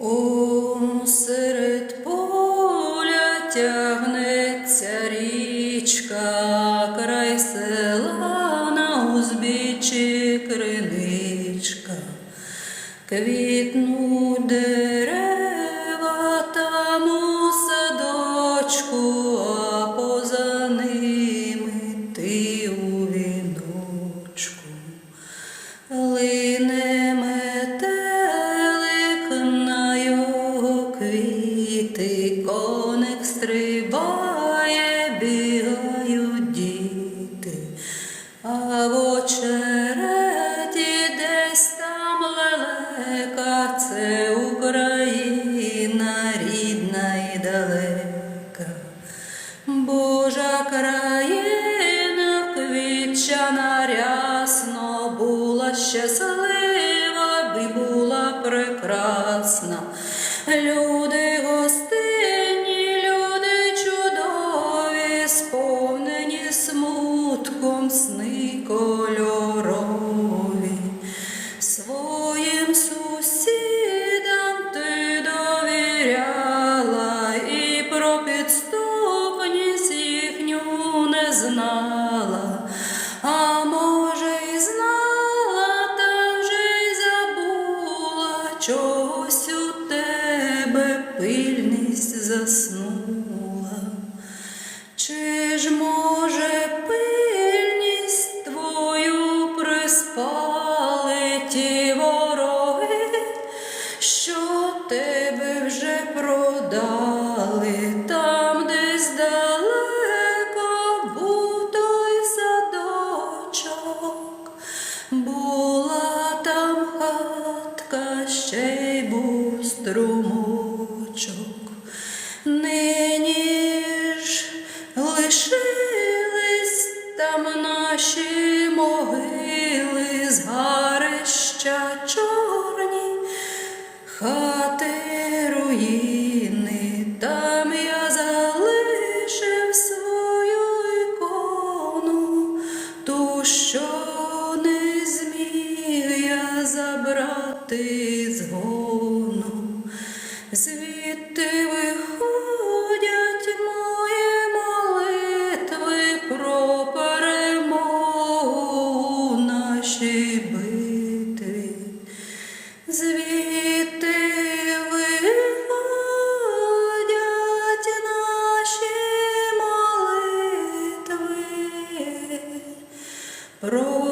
О, серед поля тягнеться річка, край села на узбіччі криничка. Квітнуть коник стрибає, бігають діти, а в очереті десь там лелека, це Україна рідна і далека. Божа країна квітчана рясно була щаслива, би була прекрасна. Люди смутком сни кольорові. Своїм сусідам ти довіряла і про підступність їхню не знала, а може, й знала, та вже й забула, чогось у тебе пильність заснула. Приспали вороги, що тебе вже продали там десь далеко був той садочок, була там хатка, ще й був струмочок. Нині ж лишились там наші могили, згарища чорні, хати руїни, там я залишив свою ікону, ту, що не зміг я забрати згону. Про